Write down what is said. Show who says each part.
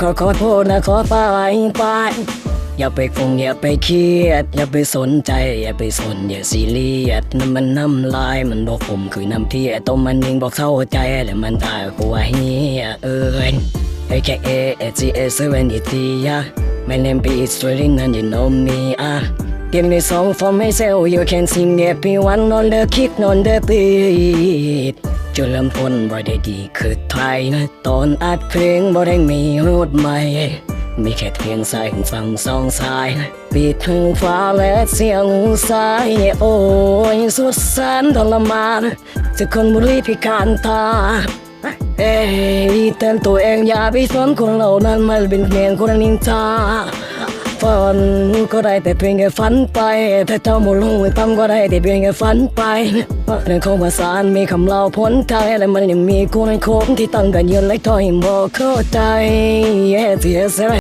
Speaker 1: ขอขอโทษนะขอป้าไปไปอย่าไปคงอย่าไปเครียด อย่าไปสนใจ อย่าไปสนอย่าซีเรียสนั่นมันน้ำลายมันบอกผมคือน้ำเที่ต้มมันเองบอกเข้าใจแล้วมันตายกลัวเฮียเอ้ย AKA AGA 7 t yeah My name is Sterling and you know me ah Give me song for myself you can sing everyone on the kick on the beat จุดเริ่มต้นบ่ได้ดีคือไทยนะตอนอัดเพลงบ่ได้มีรูดใหม่ มีแค่เพียงสายหูฟังสองสายปิดหูฟ้าและเสียงหูซ้ายโอ้ยสุดแสนทรมานจะคนบุรีพิการตาเอ้ยเตือนตัวเองอย่าไปสนคนเหล่านั้นมันเป็นเพียงคนนินทา ฝันก็ได้แต่เพียงแค่ฝันไปถ้าเจ้าหมดลงไปตั้มก็ได้แต่เพียงแค่ฝันไปเรื่องของภาษามีคำเล่าพ้นไทยและมันยังมีคนในโคมที่ตั้งกันยืนและถอยบอกเข้าใจ Yes yes